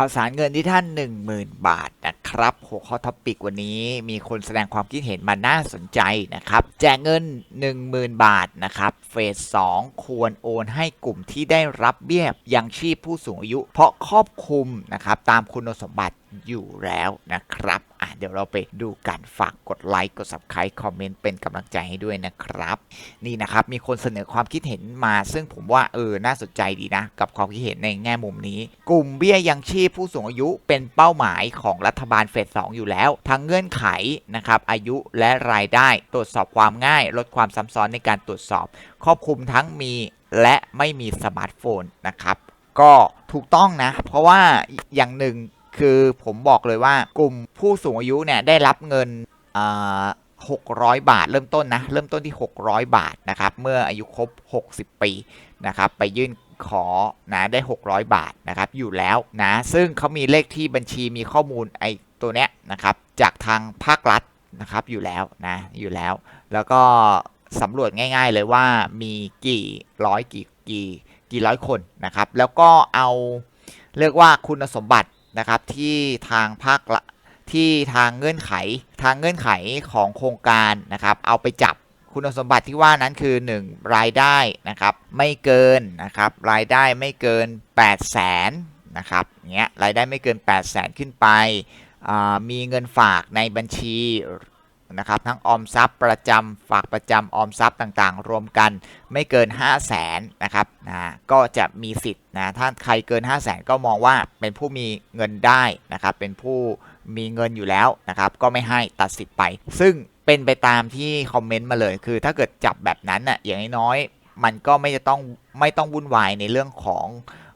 ข่าวสารเงินที่ท่าน 10,000 บาทนะครับหัวข้อท็อปิกวันนี้มีคนแสดงความคิดเห็นมาน่าสนใจนะครับ แจกเงิน 10,000 บาทนะครับ เฟส 2 ควรโอนให้กลุ่มที่ได้รับเบี้ยยังชีพผู้สูงอายุ เพราะครอบคลุมนะครับตามคุณสมบัติอยู่แล้วนะครับ อะเดี๋ยวเราไปดูกันฝากกดไลค์กด subscribe คอมเมนต์เป็นกำลังใจให้ด้วยนะครับ นี่นะครับมีคนเสนอความคิดเห็นมาซึ่งผมว่าเออน่าสนใจดีนะ กับความคิดเห็นในแง่มุมนี้ กลุ่มเบี้ยยังชีพผู้สูงอายุเป็นเป้าหมายของรัฐบาลเฟส2อยู่แล้ว ทั้งเงื่อนไขนะครับอายุและรายได้ตรวจสอบความง่าย ลดความซ้ำซ้อนในการตรวจสอบ ครอบคลุมทั้งมีและไม่มีสมาร์ทโฟนนะครับก็ถูกต้องนะ เพราะว่าอย่างหนึ่ง คือผมบอกเลยว่ากลุ่มผู้สูงอายุเนี่ยได้รับเงิน600 บาท เริ่มต้นนะเริ่มต้นที่ 600 บาทนะครับเมื่ออายุครบ 60 ปีนะครับไปยื่นขอนะได้ 600 บาทนะครับอยู่แล้วนะซึ่งเขามีเลขที่บัญชีมีข้อมูลไอ้ตัวเนี้ยนะครับจากทางภาครัฐนะครับอยู่แล้วนะอยู่แล้ว แล้วก็สำรวจง่ายๆเลยว่ามีกี่ร้อยกี่กี่กี่ร้อยคนนะครับแล้วก็เอาเรียกว่าคุณสมบัติ นะครับที่ทางภาคละที่ทางเงื่อนไขทางเงื่อนไขของโครงการนะครับเอาไปจับคุณสมบัติที่ว่านั้นคือ 1 รายได้นะครับไม่เกินนะครับรายได้ไม่เกิน 8 0 0แสนนะครับเงี้ยรายได้ไม่เกิน 8 0 0แสนขึ้นไปมีเงินฝากในบัญชี นะครับทั้งออมทรัพย์ประจำฝากประจำออมทรัพย์ต่างๆ รวมกันไม่เกิน 5 0 0แสนนะครับนะก็จะมีสิทธิ์นะถ้าใครเกิน 5 0 0แสนก็มองว่าเป็นผู้มีเงินได้นะครับเป็นผู้มีเงินอยู่แล้วนะครับก็ไม่ให้ตัดสิทธิ์ไป ซึ่งเป็นไปตามที่คอมเมนต์มาเลยคือถ้าเกิดจับแบบนั้นน่ะอย่างน้อยมันก็ไม่จะต้องไม่ต้องวุ่นวายในเรื่องของ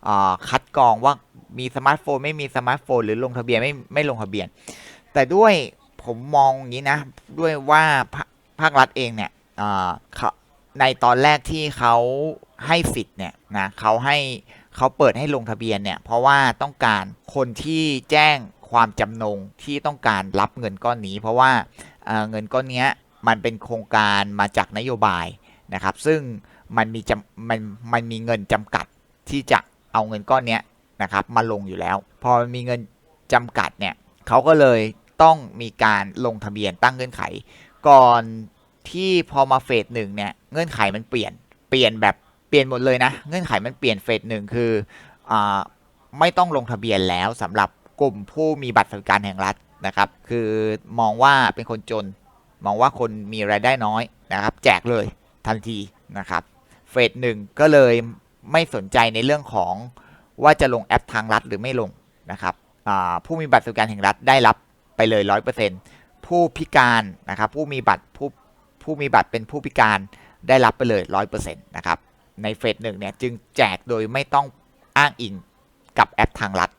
อคัดกรองว่ามีสมาร์ทโฟนไม่มีสมาร์ทโฟนหรือลงทะเบียนไม่ไม่ลงทะเบียน แต่ด้วย ผมมองอย่างนี้นะ ด้วยว่าภาครัฐเองเนี่ยในตอนแรกที่เขาให้สิทธิ์เนี่ยนะเขาให้เขาเปิดให้ลงทะเบียนเนี่ย เพราะว่าต้องการคนที่แจ้งความจำนงที่ต้องการรับเงินก้อนนี้ เพราะว่าเเงินก้อนเนี้ยมันเป็นโครงการมาจากนโยบายนะครับ ซึ่งมันมีมันมันมีเงินจำกัดที่จะเอาเงินก้อนเนี้ยนะครับมาลงอยู่แล้ว พอมีเงินจำกัดเนี่ยเขาก็เลย ต้องมีการลงทะเบียนตั้งเงื่อนไข ก่อนที่พอมาเฟสหนึ่งเนี่ยเงื่อนไขมันเปลี่ยนเปลี่ยนแบบเปลี่ยนหมดเลยนะ เงื่อนไขมันเปลี่ยนเฟสหนึ่งคืออไม่ต้องลงทะเบียนแล้วสำหรับกลุ่มผู้มีบัตรสวัสดิการแห่งรัฐนะครับ คือมองว่าเป็นคนจน มองว่าคนมีรายได้น้อยนะครับ แจกเลยทันทีนะครับเฟสหนึ่งก็เลยไม่สนใจในเรื่องของว่าจะลงแอปทางรัฐหรือไม่ลงนะครับผู้มีบัตรสวัสดิการแห่งรัฐได้รับ เลยร้อยเปอร์เซ็นต์ผู้พิการนะครับผู้มีบัตรผู้ผู้มีบัตรเป็นผู้พิการได้รับไปเลยร้อยเปอร์เซ็นต์นะครับในเฟสหนึ่งเนี่ยจึงแจกโดยไม่ต้องอ้างอิงกับแอปทางรัฐ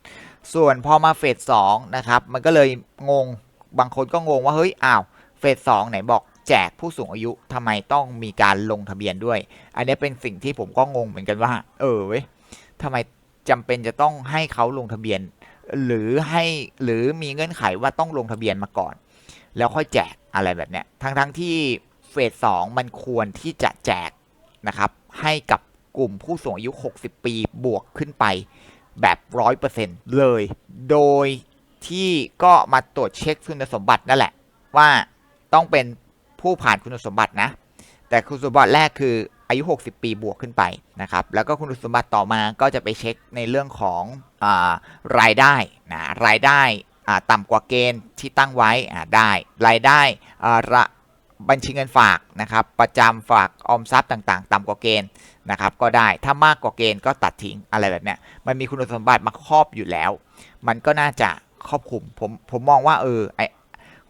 ส่วนพอมาเฟสสองนะครับมันก็เลยงงบางคนก็งงว่าเฮ้ยอ้าวเฟสสองไหนบอกแจกผู้สูงอายุทำไมต้องมีการลงทะเบียนด้วย อันนี้เป็นสิ่งที่ผมก็งงเหมือนกันว่า เออเว้ยทำไมจำเป็นจะต้องให้เขาลงทะเบียน หรือให้หรือมีเงื่อนไขว่าต้องลงทะเบียนมาก่อน แล้วค่อยแจกอะไรแบบเนี้ยทั้งทั้งที่เฟสสองมันควรที่จะแจกนะครับ ให้กับกลุ่มผู้สูงอายุ 60 ปีบวกขึ้นไปแบบร้อยเปอร์เซ็นต์เลย โดยที่ก็มาตรวจเช็คคุณสมบัตินั่นแหละ ว่าต้องเป็นผู้ผ่านคุณสมบัตินะ แต่คุณสมบัติแรกคือ อายุ 60 ปีบวกขึ้นไปนะครับแล้วก็คุณสมบัติต่อมาก็จะไปเช็คในเรื่องของอารายได้นะรายได้ต่ำกว่าเกณฑ์ที่ตั้งไว้ได้ รายได้ระบัญชีเงินฝากนะครับประจำฝากออมทรัพย์ต่างๆ ต่ำกว่าเกณฑ์นะครับก็ได้ถ้ามากกว่าเกณฑ์ก็ตัดทิ้งอะไรแบบเนี้ยมันมีคุณสมบัติมาครอบอยู่แล้ว มันก็น่าจะครอบคลุมผมผมมองว่าเออไอ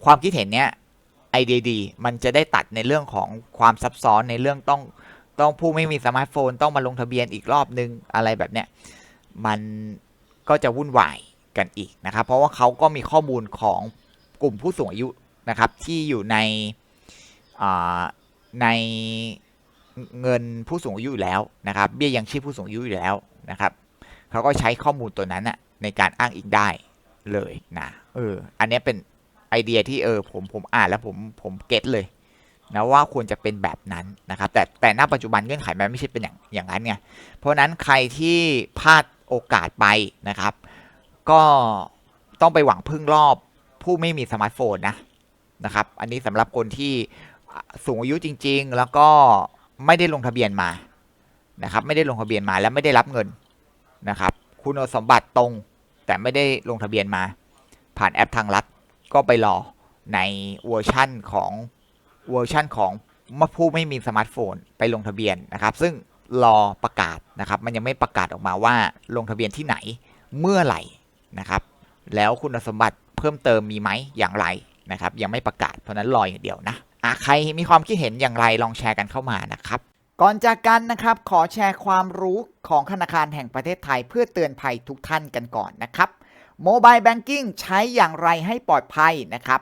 ความคิดเห็นเนี้ยไอเดียดีมันจะได้ตัดในเรื่องของความซับซ้อนในเรื่องต้อง ต้องผู้ไม่มีสมาร์ทโฟนต้องมาลงทะเบียนอีกรอบนึงอะไรแบบเนี้ยมันก็จะวุ่นวายกันอีกนะครับ เพราะว่าเขาก็มีข้อมูลของกลุ่มผู้สูงอายุนะครับ ที่อยู่ในในเงินผู้สูงอายุอยู่แล้วนะครับ เบี้ยยังชีพผู้สูงอายุอยู่แล้วนะครับเขาก็ใช้ข้อมูลตัวนั้นน่ะในการอ้างอิงได้เลยนะเอออันนี้เป็นไอเดียที่เออผมผมอ่านแล้วผมผมเก็ตเลย นะว่าควรจะเป็นแบบนั้นนะครับ แต่แต่ณปัจจุบันเงื่อนไขมันไม่ใช่เป็นอย่างอย่างนั้นไงเพราะนั้นใครที่พลาดโอกาสไปนะครับ ก็ต้องไปหวังพึ่งรอบผู้ไม่มีสมาร์ทโฟนนะนะครับ อันนี้สำหรับคนที่สูงอายุจริง ๆ แล้วก็ไม่ได้ลงทะเบียนมานะครับ ไม่ได้ลงทะเบียนมาและไม่ได้รับเงินนะครับ คุณสมบัติตรงแต่ไม่ได้ลงทะเบียนมา ผ่านแอปทางรัฐก็ไปรอในเวอร์ชั่นของ เวอร์ชั่นของผู้ไม่มีสมาร์ทโฟนไปลงทะเบียนนะครับ ซึ่งรอประกาศนะครับ มันยังไม่ประกาศออกมาว่าลงทะเบียนที่ไหนเมื่อไหร่นะครับ แล้วคุณสมบัติเพิ่มเติมมีไหมอย่างไรนะครับ ยังไม่ประกาศเพราะนั้นรออย่างเดียวนะอะใครมีความคิดเห็นอย่างไรลองแชร์กันเข้ามานะครับ ก่อนจากกันนะครับ ขอแชร์ความรู้ของธนาคารแห่งประเทศไทยเพื่อเตือนภัยทุกท่านกันก่อนนะครับโมบายแบงกิ้งใช้อย่างไรให้ปลอดภัยนะครับ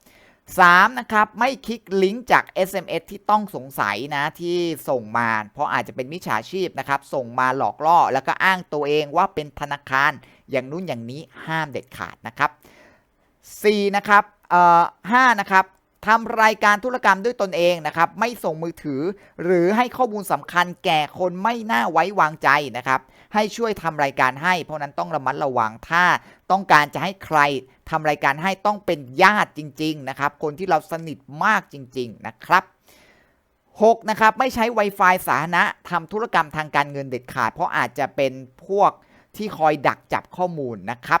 3. นะครับไม่คลิกลิงก์จาก SMS ที่ต้องสงสัยนะที่ส่งมา เพราะอาจจะเป็นมิจฉาชีพนะครับ ส่งมาหลอกล่อ แล้วก็อ้างตัวเองว่าเป็นธนาคาร อย่างนู้นอย่างนี้ห้ามเด็ดขาดนะครับ 4. นะครับเอ่อ5นะครับทำรายการธุรกรรมด้วยตนเองนะครับ ไม่ส่งมือถือ หรือให้ข้อมูลสำคัญแก่คนไม่น่าไว้วางใจนะครับ ให้ช่วยทำรายการให้ เพราะนั้นต้องระมัดระวังถ้าต้องการจะให้ใครทำรายการให้ต้องเป็นญาติจริง ๆ นะครับ คนที่เราสนิทมากจริง ๆ นะครับ 6. นะครับไม่ใช้ Wi-Fi สาธารณะทำธุรกรรมทางการเงินเด็ดขาด เพราะอาจจะเป็นพวกที่คอยดักจับข้อมูลนะครับ